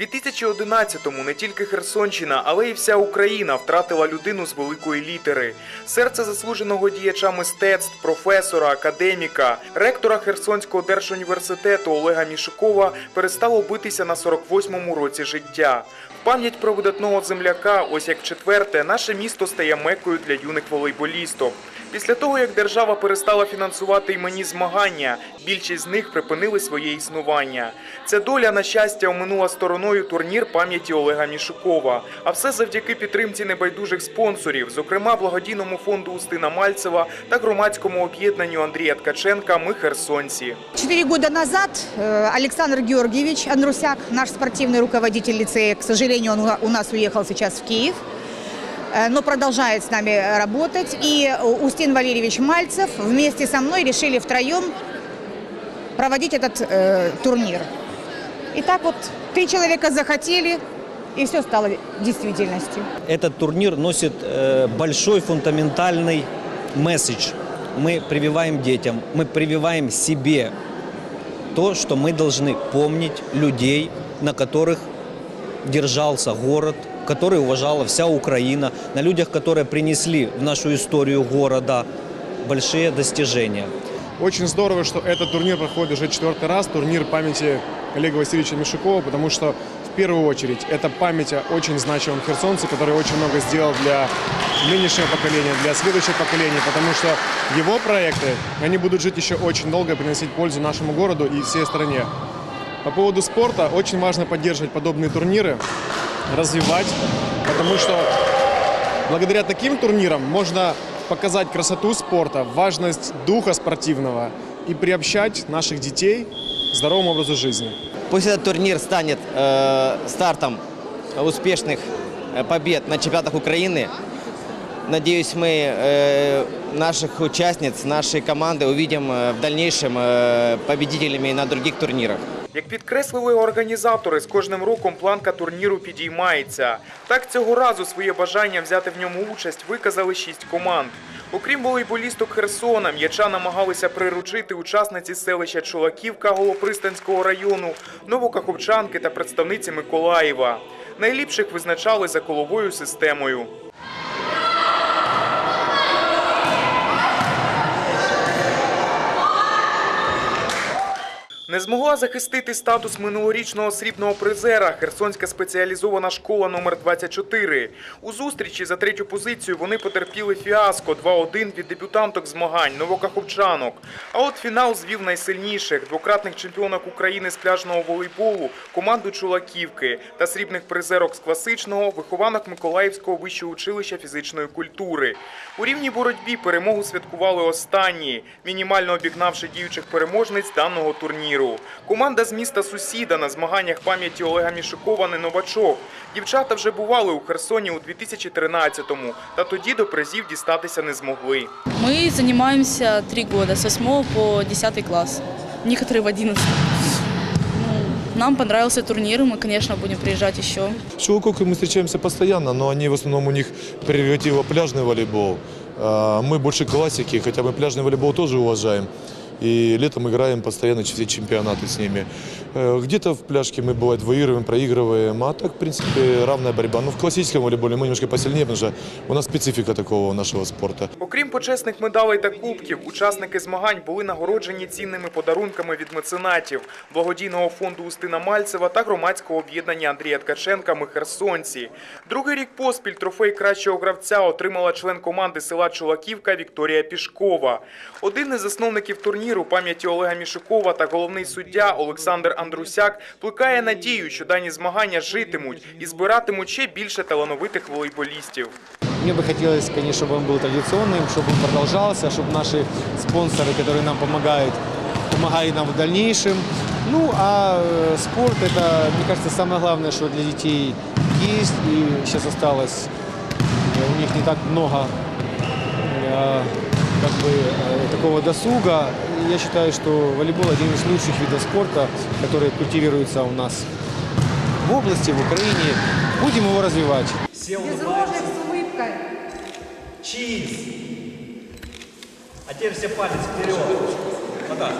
2011-му не тільки Херсонщина, але й вся Україна втратила людину з великої літери. Серце заслуженого діяча мистецтв, професора, академіка, ректора Херсонського держуніверситету Олега Мішукова перестало битися на 48-му році життя. Пам'ять про видатного земляка, ось як четверте, наше місто стає мекою для юних волейболістів. Після того, як держава перестала фінансувати іменні змагання, більшість з них припинили своє існування. Ця доля, на щастя, оминула стороною турнір пам'яті Олега Мішукова. А все завдяки підтримці небайдужих спонсорів, зокрема благодійному фонду Устина Мальцева та громадському об'єднанню Андрія Ткаченка Ми Херсонці. Четыре года назад э, Александр Георгиевич Андрусяк, наш спортивный руководитель лицея, к сожалению, он у на- у нас уехал сейчас в Киев, э, Но продолжает с нами работать. И э, Устин Валерьевич Мальцев вместе со мной решили втроем проводить этот э, турнир. И так вот три человека захотели, и все стало действительностью. Этот турнир носит э, большой фундаментальный месседж. Мы прививаем детям, мы прививаем себе то, что мы должны помнить людей, на которых держался город, который уважала вся Украина, на людях, которые принесли в нашу историю города большие достижения. Очень здорово, что этот турнир проходит уже четвертый раз, турнир памяти Олега Васильевича Мишукова, потому что в первую очередь это память о очень значимом херсонце, который очень много сделал для нынешнего поколения, для следующего поколения, потому что его проекты, они будут жить еще очень долго и приносить пользу нашему городу и всей стране. По поводу спорта, очень важно поддерживать подобные турниры, развивать, потому что Благодаря таким турнирам можно показать красоту спорта, важность духа спортивного и приобщать наших детей к здоровому образу жизни. Пусть этот турнир станет э, стартом успешных э, побед на чемпионатах Украины. Надеюсь, мы э, наших участниц, нашей команды увидим э, в дальнейшем э, победителями на других турнирах. Як підкреслили організатори, з кожним роком планка турніру підіймається. Так цього разу своє бажання взяти в ньому участь виказали шість команд. Окрім волейболісток Херсона, м'яча намагалися приручити учасниці селища Чулаківка Голопристанського району, Новокаховчанки та представниці Миколаєва. Найліпших визначали за коловою системою. Не змогла захистити статус минулорічного срібного призера Херсонська спеціалізована школа номер 24 У зустрічі за третю позицію вони потерпіли фіаско 2-1 від дебютанток змагань новокаховчанок. А от фінал звів найсильніших двократних чемпіонок України з пляжного волейболу, команду Чулаківки та срібних призерок з класичного вихованок Миколаївського вищого училища фізичної культури. У рівній боротьбі перемогу святкували останні, мінімально обігнавши діючих переможниць даного турніру. Команда з міста сусіда на змаганнях пам'яті Олега Мішукова не новачок. Дівчата вже бували у Херсоні у 2013-му, та тоді до призів дістатися не змогли. Мы занимаемся три года, с 8 по 10 класс. Некоторые в 11. Ну, нам понравился турнир, мы, конечно, будем приезжать еще. С Чулаковкой мы встречаемся постоянно, но они в основном у них прерогатива пляжный волейбол. А Мы больше классики, хотя мы пляжный волейбол тоже уважаем. И летом играем постоянно все чемпионаты с ними. Э, Где-то в пляжке мы, бывает, выигрываем, проигрываем, а так, в принципе, равная борьба. Но в классическом волейболе мы немножко посильнее, потому что у нас специфика такого нашего спорта. Окрім почесних медалей та кубків, учасники змагань були нагороджені цінними подарунками від меценатів, благодійного фонду Устина Мальцева та громадського об'єднання Андрія Ткаченка Ми Херсонці. Другий рік поспіль трофей кращого гравця отримала член команди села Чулаківка Вікторія Пішкова. Один із засновників турніру пам'яті Олега Мішукова та головний суддя Олександр Андрусяк плекає надію, що дані змагання житимуть і збиратимуть ще більше талановитих волейболістів. Мне бы хотелось, конечно, чтобы он был традиционным, чтобы он продолжался, чтобы наши спонсоры, которые нам помогают, помогали нам в дальнейшем. Ну, а э, спорт – это, мне кажется, самое главное, что для детей есть. И сейчас осталось, э, у них не так много э, Как бы, э, такого досуга. Я считаю, что волейбол один из лучших видов спорта, который культивируется у нас в области, в Украине. Будем его развивать. Безрожек с улыбкой. Чиз! А теперь все палец вперед. Вот так.